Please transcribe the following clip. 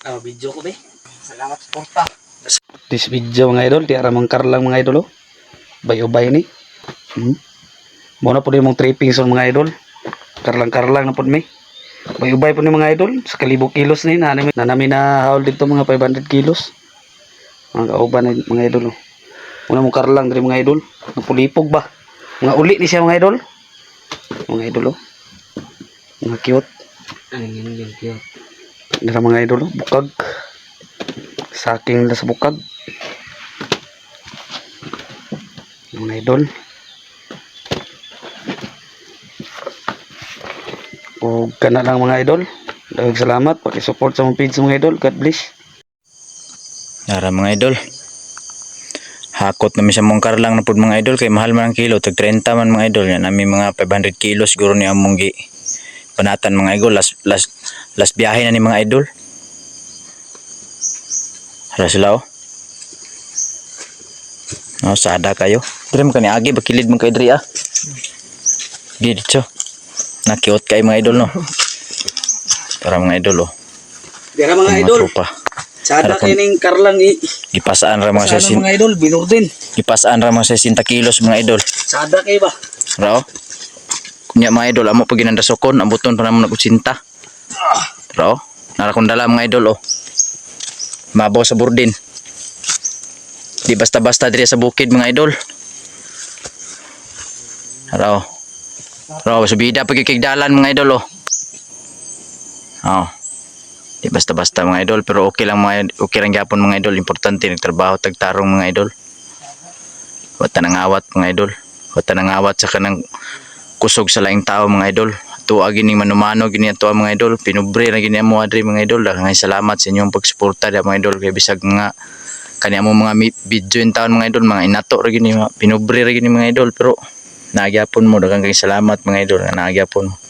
Ah, video ko be. Salamat sa porta. This video mga idol, di aramang karlang mga idol oh. Bay-ubay ni. Hmm. Muna po din mong tripping sa mga idol. Karlang-karlang na po mi. Bay-ubay po ni mga idol. Sa kalibo kilos ni na namin na namin na haul dito mga 500 kilos. Mga kauban na mga idol oh. Muna mong karlang diri mga idol. Napulipog ba? Mga uli ni siya mga idol. Mga idol oh. Mga cute. Ang yun yun yun. Dira mga idol oh. Bukag. Saking na sa bukag. Mga idol. O kana lang mga idol. Daghang salamat paki-support sa mga page mga idol. God bless. Nara mga idol. Hakot namin sa mong karlang na pud mga idol kay mahal man ang kilo tag 30 man mga idol yan nami mga 500 kilo siguro ni among gi panatan mga idol last last last biyahe na ni mga idol. Hala sila oh. Oh, sada kayo. Dire man kani agi bakilid man kay diri ah. Di dito. Nakiot kay mga idol no. Para mga idol oh. Dira mga Mga idol. tropa. Sada Harapon. kining karlang i. Gipasaan ra mga sesin. mga idol binurdin. Gipasaan ra mga 60 kilos mga idol. Sada kay ba? Rao. Kunya mga idol, amo pag ginandasokon, ambuton pa naman nagutsinta. Rao. Narakundala mga idol oh. Mabaw sa burdin. Di basta-basta diri sa bukid mga idol. Rao. Rao, subida pagkikigdalan mga idol oh. Oh. Di basta-basta mga idol, pero okay lang mga okay lang gyapon mga idol, importante nagtrabaho tagtarong mga idol. Wata nang awat mga idol. Wata nang awat sa kanang kusog sa laing tao mga idol. Tuwa gining manumano gini ato mga idol. Pinubre na gini mo adri mga idol. Daghang salamat sa inyong pagsuporta da mga idol kay bisag nga kani mo mga video in taon mga idol mga inato ra gini pinubre ra gini mga idol pero nagyapon mo daghang salamat mga idol nga nagyapon mo.